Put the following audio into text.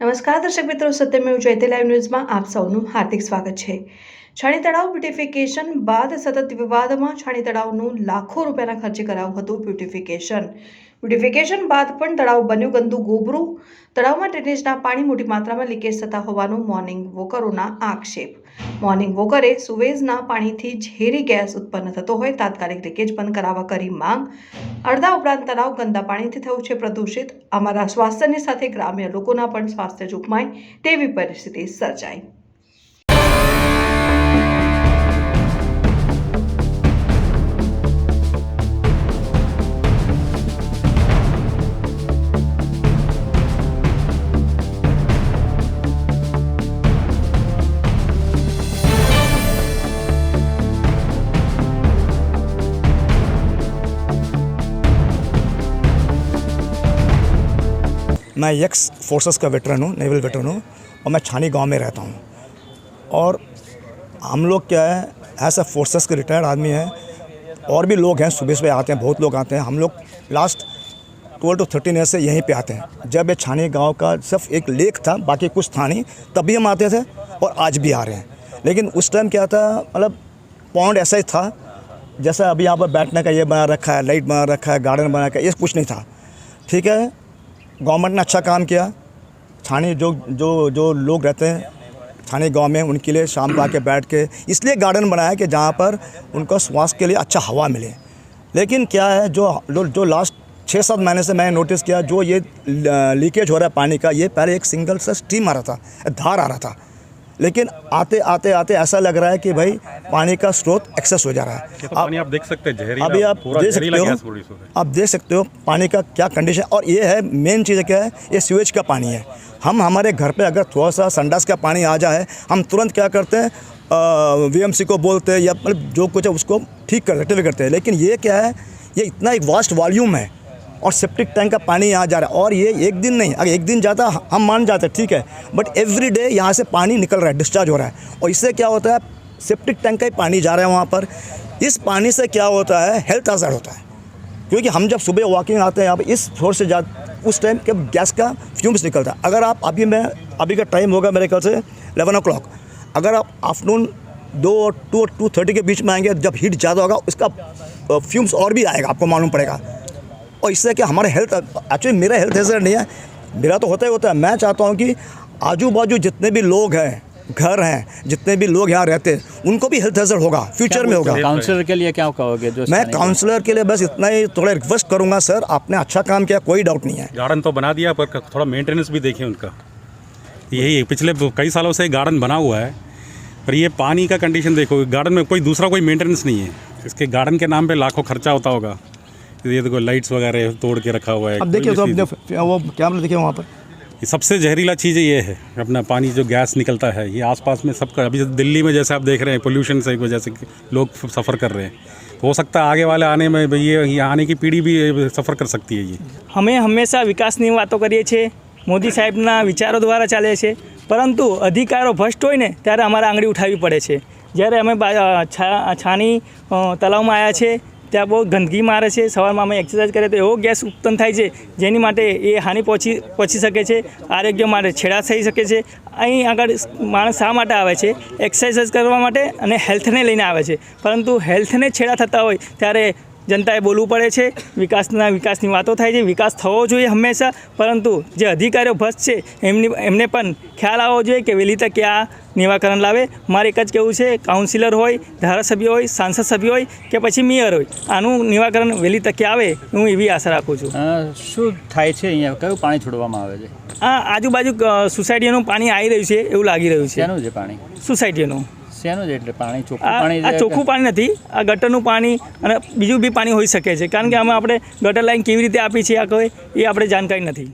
નમસ્કાર દર્શક મિત્રો, સત્યમેવ જયતે લાઈવ ન્યૂઝમાં આપ સૌનું હાર્દિક સ્વાગત છે. છાણી તળાવ બ્યુટિફિકેશન બાદ સતત વિવાદમાં છાણી તળાવનું લાખો રૂપિયાના ખર્ચે કરાયું હતું બ્યુટિફિકેશન બ્યુટિફિકેશન બાદ પણ તળાવ બન્યું ગંદુ ગોબરું. તળાવમાં ડ્રેનેજના પાણી મોટી માત્રામાં લીકેજ થતા હોવાનું મોર્નિંગ વોકરોના આક્ષેપ. મોર્નિંગ વોકરે સુવેઝના પાણીથી ઝેરી ગેસ ઉત્પન્ન થતો હોય, તાત્કાલિક લીકેજ બંધ કરાવવા કરી માંગ. અડધા ઉપરાંત તળાવ ગંદા પાણીથી થયું છે પ્રદૂષિત. અમારા સ્વાસ્થ્યની સાથે ગ્રામ્ય લોકોના પણ સ્વાસ્થ્ય જોખમાય તેવી પરિસ્થિતિ સર્જાઈ. मैं यक्स फोर्सेस का वेटरन हूँ नेवल वेटरन हूँ और मैं छानी गाँव में रहता हूँ। और हम लोग क्या है ऐसा फोर्सेस के रिटायर्ड आदमी हैं, और भी लोग हैं, सुबह सुबह आते हैं, बहुत लोग आते हैं। हम लोग last twelve to thirteen year से यहीं पे आते हैं। जब ये छानी गाँव का सिर्फ़ एक लेक था, बाकी कुछ था नहीं तभी हम आते थे और आज भी आ रहे हैं। लेकिन उस टाइम क्या था मतलब पॉन्ड ऐसा ही था, जैसा अभी यहाँ पर बैठने का ये बना रखा है लाइट बना रखा है गार्डन बना रखा है, ये कुछ नहीं था। ठीक है? गवर्नमेंट ने अच्छा काम किया। छाने जो जो जो लोग रहते हैं थाने गाँव में उनके लिए शाम को आके बैठ के इसलिए गार्डन बनाया कि जहाँ पर उनको स्वास्थ्य के लिए अच्छा हवा मिले। लेकिन क्या है जो जो, जो लास्ट छः सात महीने से मैंने नोटिस किया जो ये लीकेज हो रहा है पानी का ये पहले एक सिंगल सा स्टीम आ रहा था धार आ रहा था। लेकिन आते आते आते ऐसा लग रहा है कि भाई पानी का स्रोत एक्सेस हो जा रहा है। तो पानी आप देख सकते हैं अभी आप देख सकते है आप देख सकते हो पानी का क्या कंडीशन और ये है मेन चीज़ क्या है ये सीवेज का पानी है। हम हमारे घर पे अगर थोड़ा सा संडास का पानी आ जाए हम तुरंत क्या करते हैं वीएमसी को बोलते हैं या मतलब जो कुछ है उसको ठीक कर रेक्टिफाई करते हैं। लेकिन ये क्या है ये इतना एक वास्ट वॉल्यूम है और सेप्टिक टैंक का पानी यहाँ जा रहा है। और ये एक दिन नहीं, अगर एक दिन जाता, हम मान जाते, ठीक है? बट एवरी डे यहाँ से पानी निकल रहा है डिस्चार्ज हो रहा है। और इससे क्या होता है सेप्टिक टैंक का ही पानी जा रहा है वहाँ पर। इस पानी से क्या होता है हेल्थ hazard होता है। क्योंकि हम जब सुबह वॉकिंग आते हैं पर इस फ्लोर से जा, उस टाइम के गैस का फ्यूम्स निकलता है। अगर आप, अभी मैं, अभी का टाइम होगा मेरे ख्याल से एलेवन ओ अगर आप आफ्टरनून दो टू और टू थर्टी के बीच में आएँगे, जब हीट ज़्यादा होगा, उसका फ्यूम्स और भी आएगा, आपको मालूम पड़ेगा। और इससे क्या हमारे हेल्थ एक्चुअली मेरा हेल्थ हैजर्ड नहीं है। मेरा तो होता ही होता है। मैं चाहता हूँ कि आजू बाजू जितने भी लोग हैं घर हैं जितने भी लोग यहाँ रहते हैं उनको भी हेल्थ हैजर्ड होगा फ्यूचर में होगा। काउंसलर के लिए क्या कहोगे? जो मैं काउंसलर के लिए बस इतना ही थोड़ा रिक्वेस्ट करूँगा सर आपने अच्छा काम किया कोई डाउट नहीं है। गार्डन तो बना दिया पर थोड़ा मेंटेनेंस भी देखिए उनका। यही पिछले कई सालों से गार्डन बना हुआ है पर ये पानी का कंडीशन देखो गार्डन में कोई दूसरा कोई मेंटेनेंस नहीं है। इसके गार्डन के नाम पे लाखों खर्चा होता होगा। ये देखो लाइट्स वगैरह तोड़ के रखा हुआ है अब देखिए कोई तो भी अब चीज़- जब वो कैमरा देखिए वहाँ पर ये सबसे जहरीला चीज़ ये है अपना पानी जो गैस निकलता है ये आसपास में सबका अभी दिल्ली में जैसे आप देख रहे हैं पोल्यूशन से वजह से लोग सफ़र कर रहे हैं तो हो सकता है आगे वाले आने में भी ये ये आने की पीढ़ी भी सफ़र कर सकती है ये અમે હંમેશા વિકાસની વાતો કરીએ છીએ મોદી સાહેબના વિચારો દ્વારા ચાલે છે પરંતુ અધિકારો ભ્રષ્ટ હોય ને ત્યારે અમારે આંગળી ઉઠાવવી પડે છે જ્યારે અમે બા- અ, છા છાની અ, તલાવમાં આવ્યા છે ત્યાં બહુ ગંદકી મારે છે. સવારમાં અમે એક્સરસાઇઝ કરીએ તો એવો ગેસ ઉત્પન્ન થાય છે, જેની માટે એ હાનિ પહોંચી પહોંચી શકે છે, આરોગ્ય માટે છેડા થઈ શકે છે. અહીં આગળ માણસ શા માટે આવે છે? એક્સરસાઇઝ કરવા માટે અને હેલ્થને લઈને આવે છે. પરંતુ હેલ્થને છેડા થતા હોય, ત્યારે જનતાએ બોલવું પડે છે. વિકાસના વિકાસની વાતો થાય છે. વિકાસ થવો જોઈએ હંમેશા. પરંતુ જે અધિકારીઓ ભ્રષ્ટ છે એમની એમને પણ ખ્યાલ આવવો જોઈએ કે વહેલી તકે આ નિવાકરણ લાવે. મારે એક જ કહેવું છે કાઉન્સિલર હોય ધારાસભ્ય હોય સાંસદ સભ્ય હોય કે પછી મેયર હોય. આનું નિવાકરણ વહેલી તકે આવે હું એવી આશા રાખું છું. શું થાય છે અહીંયા? કયું પાણી છોડવામાં આવે છે? આ આજુબાજુ સોસાયટીઓનું સોસાયટીનું પાણી આવી રહ્યું છે એવું લાગી રહ્યું છે. એનું છે પાણી? સોસાયટીનું શેનું છે? એટલે પાણી ચોખ્ખું આ પાણી આ ચોખ્ખું પાણી નથી આ ગટરનું પાણી અને બીજું બી પાણી હોઈ શકે છે. કારણ કે અમે આપણે ગટર લાઈન કેવી રીતે આપી છે આ કોઈ એ આપણે જાણકારી નથી.